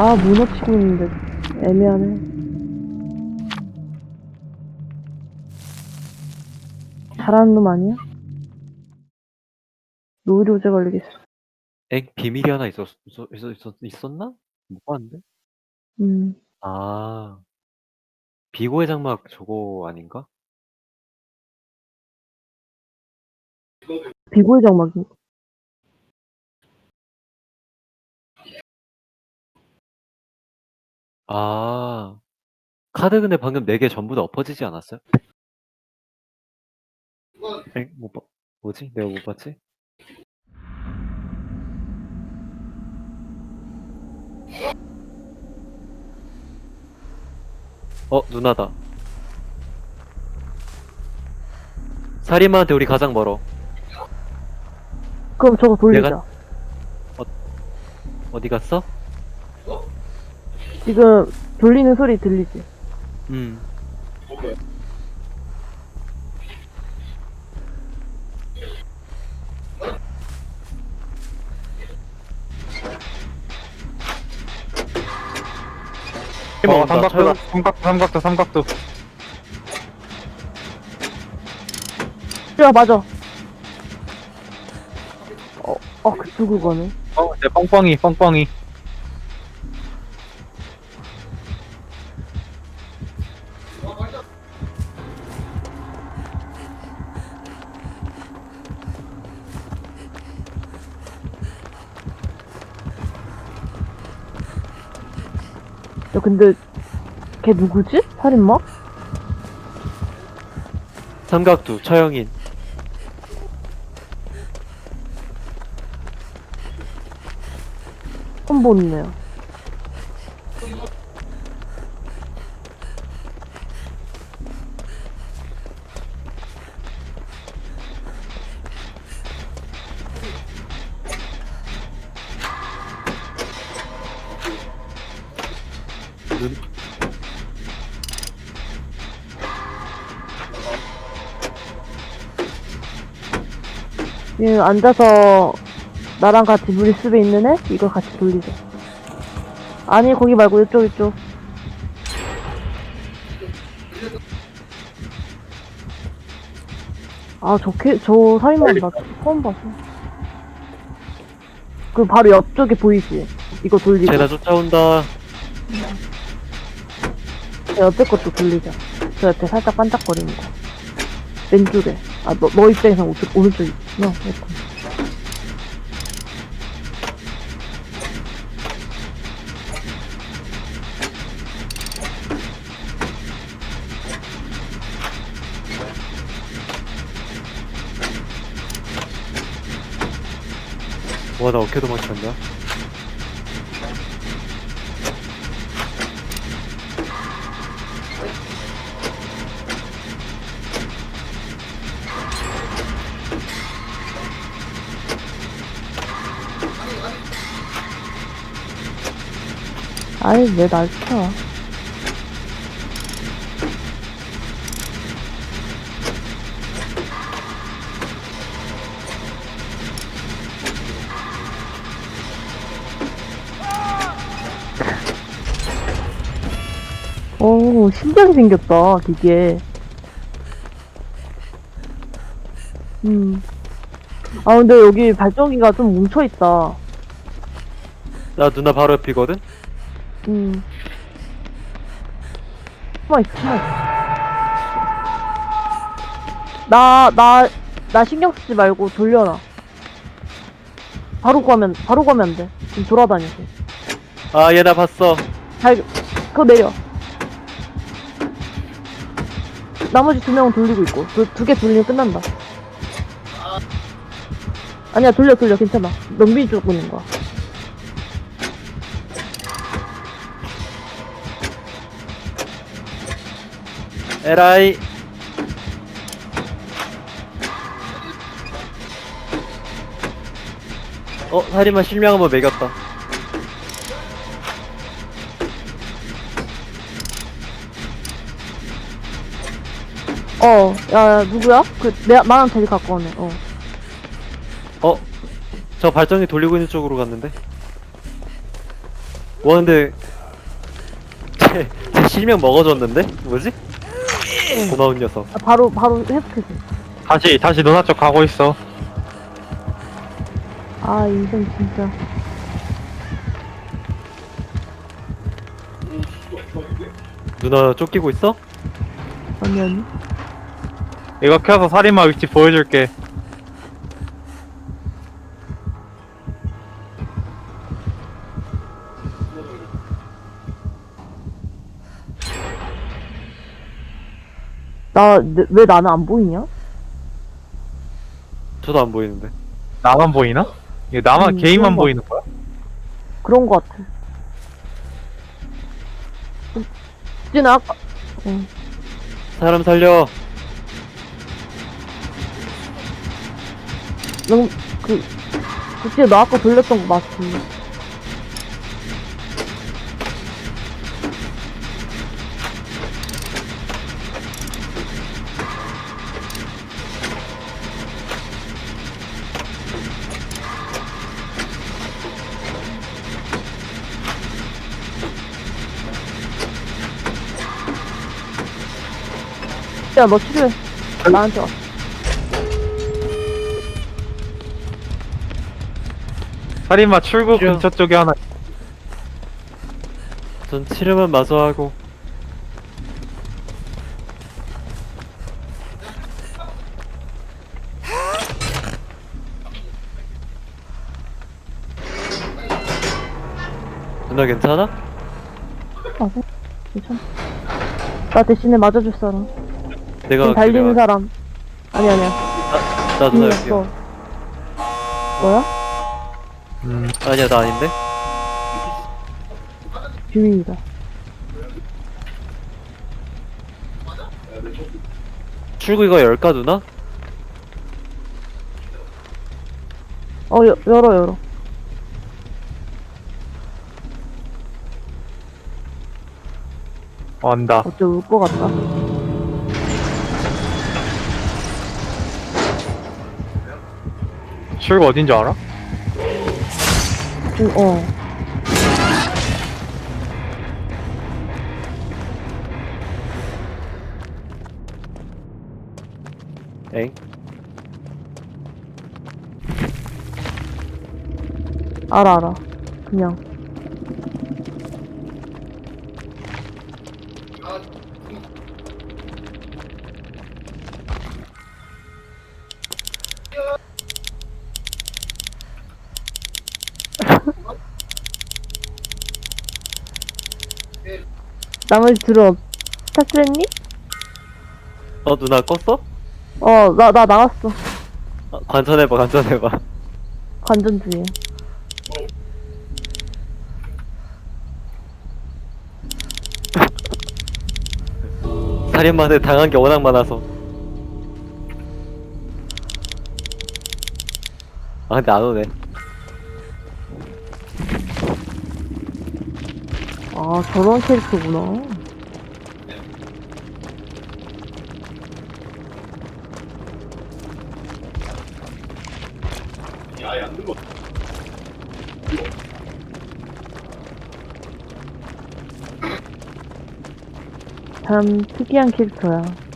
아, 문어 치고 있는데. 애매하네. 잘하는 놈 아니야? 노이로제 걸리겠어. 액 비밀이 하나 있었, 있었, 있었, 있었, 있었나? 못 봤는데? 음. 아. 비고의 장막 저거 아닌가? 비고의 장막이. 아. 카드 근데 방금 4 개 전부 다 엎어지지 않았어요? 엥? 못 봐. 뭐지? 내가 못 봤지? 어, 누나다. 사리마한테 우리 가장 멀어. 그럼 저거 돌리자. 내가- 어디 갔어? 지금 돌리는 소리 들리지? 음. 어. 삼각도다. 저- 삼각도, 삼각도, 삼각도. 야, 맞아. 어, 어, 그 누구거네. 어, 내 뻥뻥이, 뻥뻥이. 야, 근데, 걔 누구지? 살인마? 삼각두, 처형인. 처음 보네요. 눈, 얘 앉아서 나랑 같이 물숲에 있는 애? 이거 같이 돌리자. 아니, 거기 말고 이쪽, 이쪽. 아, 저, 캐, 저 살인마 나 처음 봤어. 그 바로 옆쪽에 보이지? 이거 돌리자. 쟤나 쫓아온다. 저 옆에 것도 돌리자. 저 옆에 살짝 반짝거리는 거. 왼쪽에. 아, 너, 너 입장에서 오른쪽, 오른쪽이 있구나. 이렇게. 와, 나 어깨 도망친다. 아이, 왜 날 쳐. 오, 신기하게 생겼다, 기계. 음. 아, 근데 여기 발전기가 좀 뭉쳐있다. 나 누나 바로 옆이거든? 음. 숨어있어, 숨어있어. 나, 나, 나 신경 쓰지 말고 돌려놔. 바로 가면, 바로 가면 안 돼. 지금 돌아다녀. 지금. 아, 얘 나 봤어. 잘, 그거 내려. 나머지 두 명은 돌리고 있고. 두 개 돌리면 끝난다. 아니야, 돌려, 돌려. 괜찮아. 넘빈이 쫓고 있는 거야. 에라이. 어, 살인마 실명 한번 매겼다. 어, 야, 야, 누구야? 그, 내, 나랑 제일 가까운 애, 어. 어, 저 발전기 돌리고 있는 쪽으로 갔는데? 와 근데 제, 제 실명 먹어줬는데? 뭐지? 고마운 녀석 아, 바로 바로 회복해줘. 다시 다시 누나 쪽 가고 있어 아 인생 진짜. 누나 쫓기고 있어? 아니 아니. 이거 켜서 살인마 위치 보여줄게 나 왜 나는 안 보이냐? 저도 안 보이는데 나만 보이나? 이거 나만 음, 개인만 그런 거 보이는 거야? 그런 거 같아. 진아 아까 응. 사람 살려 너, 그, 그치, 너 아까 돌렸던 거 맞지? 야, 너 치료해. 나한테 와. 살인마 출구 싫어. 근처 쪽에 하나 전 치료만 마저 하고 누나 괜찮아? 아, 네? 괜찮아. 나 대신에 맞아줄 사람. 내가 지금 달리는 그냥- 사람. 아니, 아니야. 나 누나. 여기야 뭐야? 음, 아니야 나 아닌데? 비밀이다. 출구 이거 열까 누나? 어, 여, 열어, 열어. 온다 어째 울것 같다. 출구 어딘 줄 알아? 응, 어. 엥? 알아, 알아. 그냥. 나머지 들어. 탈출했니? 어 누나 껐어? 어, 나, 나 나왔어. 아, 관전해봐 관전해봐 관전 중이야. 살인마한테 당한 게 워낙 많아서 아 근데 안 오네 아, 저런 캐릭터구나. 참 특이한 캐릭터야.